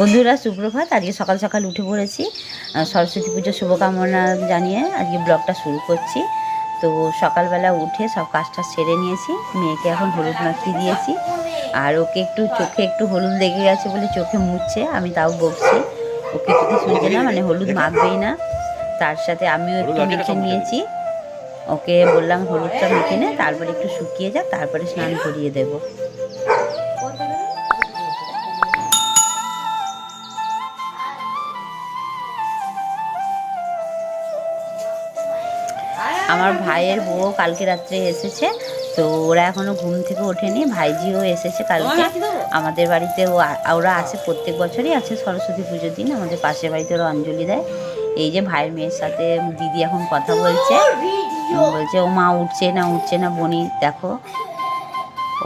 বন্ধুরা সুপ্রভাত। আজকে সকাল সকাল উঠে পড়েছি। সরস্বতী পুজোর শুভকামনা জানিয়ে আজকে ব্লগটা শুরু করছি। তো সকালবেলা উঠে সব কাজটা সেরে নিয়েছি। মেয়েকে এখন হলুদ মাখিয়ে দিয়েছি। আর ওকে একটু চোখে একটু হলুদ লেগে গেছে বলে চোখে মুছছে আমি তাও বকছি। ওকে কিছু শুনছে না মানে হলুদ মাখবেই না। তার সাথে আমিও একটু মেখে নিয়েছি। ওকে বললাম হলুদটা মেখে নে তারপরে একটু শুকিয়ে যাক তারপরে স্নান করিয়ে দেবো। আমার ভাইয়ের বউ কালকে রাত্রে এসেছে, তো ওরা এখনও ঘুম থেকে ওঠেনি, ভাইজিও এসেছে কালকে। আমাদের বাড়িতে ওরা আছে, প্রত্যেক বছরই আছে, সরস্বতী পুজোর দিন, আমাদের পাশের বাড়িতে ওরা অঞ্জলি দেয়। এই যে ভাইয়ের মেয়ের সাথে দিদি এখন কথা বলছে বলছে, ও মা উঠছে না উঠছে না, বনি, দেখো।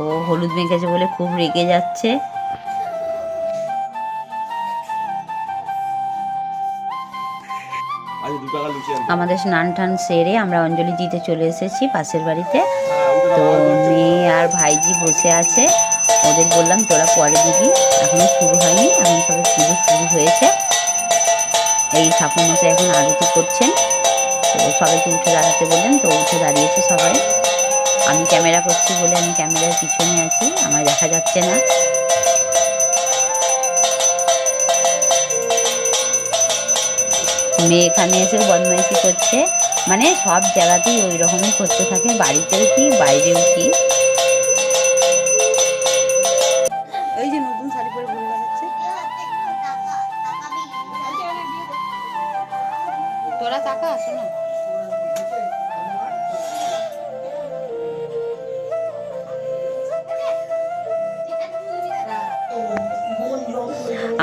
ও হলুদ মেখেছে বলে খুব রেগে যাচ্ছে। আমাদের স্নান টান সেরে আমরা অঞ্জলি দিতে চলে এসেছি পাশের বাড়িতে। তো মেয়ে আর ভাইজি বসে আছে। ওদের বললাম, তোরা পরে দিবি। এখনও শুরু হয়নি, এখন সবে পুজো শুরু হয়েছে। এই ঠাকুর মশাই এখন আরতি করছেন। তো সবাইকে উঠে দাঁড়াতে বললেন, তো উঠে দাঁড়িয়েছে সবাই। আমি ক্যামেরা করছি বলে আমি ক্যামেরার পিছনে আছি, আমার দেখা যাচ্ছে না। মেয়ে এখানে এসে বদমাইশি করছে। মানে সব জায়গাতেই ওই রকমই করতে থাকে। বাড়িতেও কি বাইরেও কি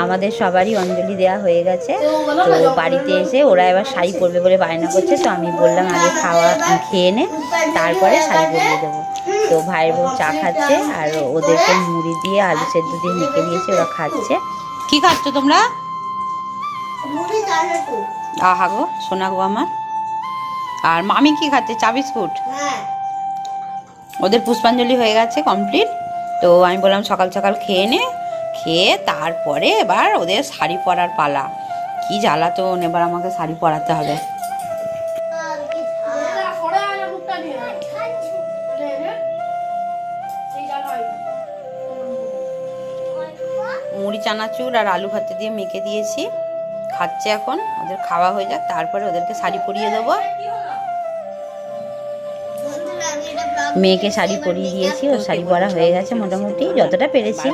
আমাদের সবারই অঞ্জলি দেওয়া হয়ে গেছে। তো বাড়িতে এসে ওরা এবার শাড়ি পরবে বলে বায়না করছে তো আমি বললাম আগে খাওয়া খেয়ে নে তারপরে শাড়ি পরিয়ে দেবো। তো ভাইয়ের বউ চা খাচ্ছে আর ওদেরকে মুড়ি দিয়ে আলু সেদ্ধ দিয়ে মেখে দিয়েছে ওরা খাচ্ছে। কি খাচ্ছ তোমরা? আহা গো সোনা গো আমার। আর মামি কি খাচ্ছে? চা বিস্কুট? ওদের পুষ্পাঞ্জলি হয়ে গেছে কমপ্লিট। তো আমি বললাম সকাল সকাল খেয়ে নে খেয়ে তারপরে এবার ওদের শাড়ি পরার পালা। কি জ্বালাতন, এবার আমাকে শাড়ি পরাতে হবে। মুড়ি, চানাচুর আর আলু ভাতে দিয়ে মেখে দিয়েছি। খাচ্ছে এখন, ওদের খাওয়া হয়ে যাক, তারপরে ওদেরকে শাড়ি পরিয়ে দেবো। মেয়েকে শাড়ি পরিয়ে দিয়েছি ওর শাড়ি পরা হয়ে গেছে মোটামুটি যতটা পেরেছি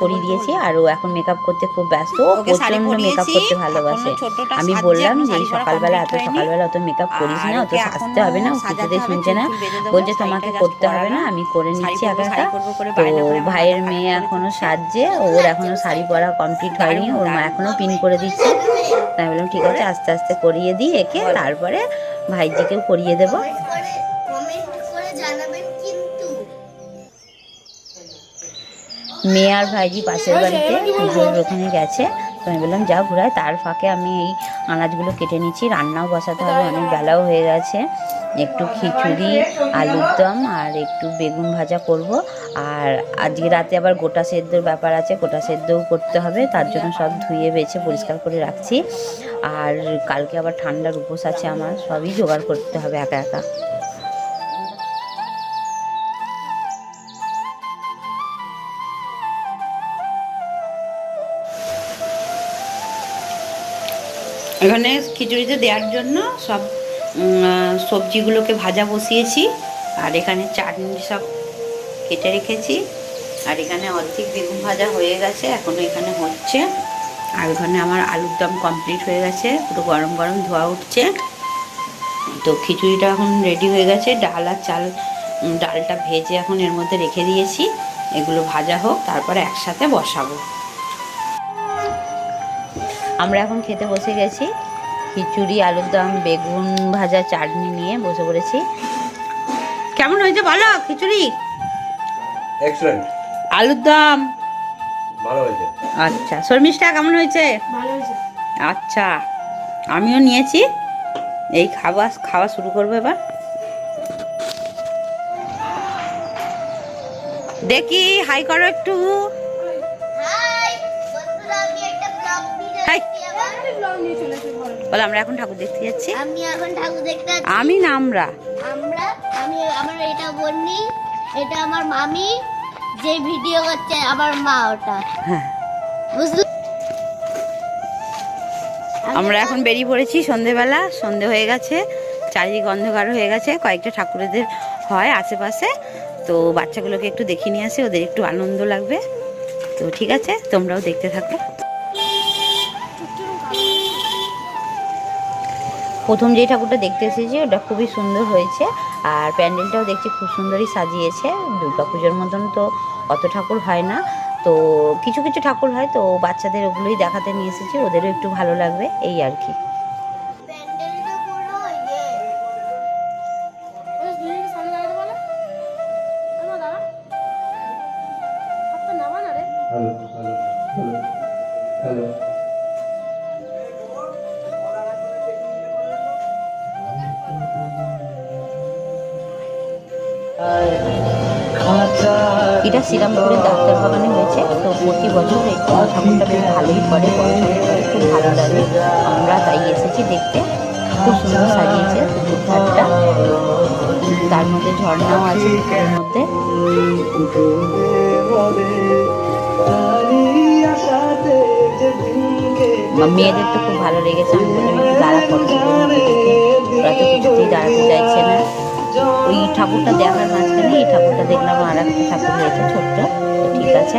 পরিয়ে দিয়েছি আর ও এখন মেকআপ করতে খুব ব্যস্ত ও প্রচণ্ড মেকআপ করতে ভালোবাসে। আমি বললাম যে এই সকালবেলা এত সকালবেলা অত মেকআপ করিস না অত সাজতে হবে না ও কিছুতে শুনছে না বলছে তোমাকে করতে হবে না আমি করে নিচ্ছি পরবো, একা শাড়ি একা পরবো করে তো ভাইয়ের মেয়ে করে এখনও সাজছে ওর এখনও শাড়ি পরা কমপ্লিট হয়নি ওর মা এখনও পিন করে দিচ্ছে। তাই বললাম ঠিক আছে আস্তে আস্তে করিয়ে দিই একে তারপরে ভাইজিকেও করিয়ে দেবো। জানাবেন কিন্তু। মেয়ে আর ভাইজি পাশের বাড়িতে পুজোর ওখানে গেছে। তো আমি বললাম যা ঘুরায়। তার ফাঁকে আমি এই আনাজগুলো কেটে নিচ্ছি রান্নাও বসাতে হবে অনেক বেলাও হয়ে গেছে। একটু খিচুড়ি আলুর দম আর একটু বেগুন ভাজা করব। আর আজকে রাতে আবার গোটা সেদ্ধর ব্যাপার আছে গোটা সেদ্ধও করতে হবে। তার জন্য সব ধুয়ে বেছে পরিষ্কার করে রাখছি। আর কালকে আবার ঠান্ডার উপোস আছে আমার সবই জোগাড় করতে হবে একা একা। এখানে খিচুড়িতে দেওয়ার জন্য সব সবজিগুলোকে ভাজা বসিয়েছি। আর এখানে চাটনি সব কেটে রেখেছি। আর এখানে অর্ধেক বেগুন ভাজা হয়ে গেছে, এখনও এখানে হচ্ছে। আর ওখানে আমার আলুর দম কমপ্লিট হয়ে গেছে, পুরো গরম গরম ধোয়া উঠছে। তো খিচুড়িটা এখন রেডি হয়ে গেছে, ডাল আর চাল ডালটা ভেজে এখন এর মধ্যে রেখে দিয়েছি। এগুলো ভাজা হোক, তারপরে একসাথে বসাবো। আমরা এখন খেতে বসে গেছি। খিচুড়ি আলুর দম বেগুন ভাজা চাটনি নিয়ে বসে পড়েছি। কেমন হয়েছে বলো খিচুড়ি? এক্সেলেন্ট আলুর দম। ভালো হয়েছে। আচ্ছা শর্মিষ্ঠা কেমন হয়েছে। আচ্ছা আমিও নিয়েছি। এই খাওয়া খাওয়া শুরু করব এবার। দেখি হাই করো একটা। বলো আমরা এখন ঠাকুর দেখতে যাচ্ছি। আমি এখন ঠাকুর দেখতে যাচ্ছি। আমি না আমরা। আমরা আমি আমার এটা বন্নি এটা আমার মামি যে ভিডিও করছে আমার মা ওটা। হ্যাঁ। বুঝলি? আমরা এখন বেরিয়ে পড়েছি সন্ধেবেলা সন্ধে হয়ে গেছে চারিদিক অন্ধকার হয়ে গেছে কয়েকটা ঠাকুরেদের হয় আশেপাশে তো বাচ্চাগুলোকে একটু দেখিয়ে নিয়ে আসে ওদের একটু আনন্দ লাগবে। তো ঠিক আছে তোমরাও দেখতে থাকো। প্রথম যে ঠাকুরটা দেখতে এসেছি, ওটা খুবই সুন্দর হয়েছে। আর প্যান্ডেলটাও দেখছি খুব সুন্দরই সাজিয়েছে। দুর্গাপুজোর মতন তো অত ঠাকুর হয় না। তো কিছু কিছু ঠাকুর হয়, তো বাচ্চাদের ওগুলোই দেখাতে নিয়ে এসেছি, ওদেরও একটু ভালো লাগবে, এই আর কি। প্যান্ডেলটা পুরো এটা শ্রীরামপুরের ডাক্তার বাগানে হয়েছে। তো প্রতি বছর এই ঠাকুরটা বেশ ভালোই বড় খুব ভালো লাগে। আমরা তাই এসেছি দেখতে। খুব সুন্দর সাজিয়েছে তার মধ্যে ঝর্ণাও আছে মধ্যে। মেয়েদের তো খুব ভালো লেগেছে। আমি একটু দাঁড়া ফটো তুলে নিতে দিতে ওরা তো কিছুতেই দাঁড়াতে চাইছে না। ওই ঠাকুরটা দেখার মাঝখানে এই ঠাকুরটা দেখলাম আর একটা ঠাকুর হয়েছে ছোট্ট। ঠিক আছে।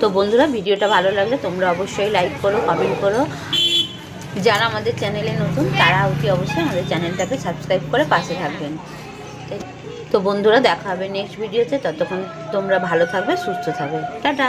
তো বন্ধুরা, ভিডিওটা ভালো লাগলে তোমরা অবশ্যই লাইক করো কমেন্ট করো। যারা আমাদের চ্যানেলে নতুন, তারা অতি অবশ্যই আমাদের চ্যানেলটাকে সাবস্ক্রাইব করে পাশে থাকবেন। তো বন্ধুরা, দেখা হবে নেক্সট ভিডিওতে ততক্ষণ তোমরা ভালো থাকবে, সুস্থ থাকবে। টাটা।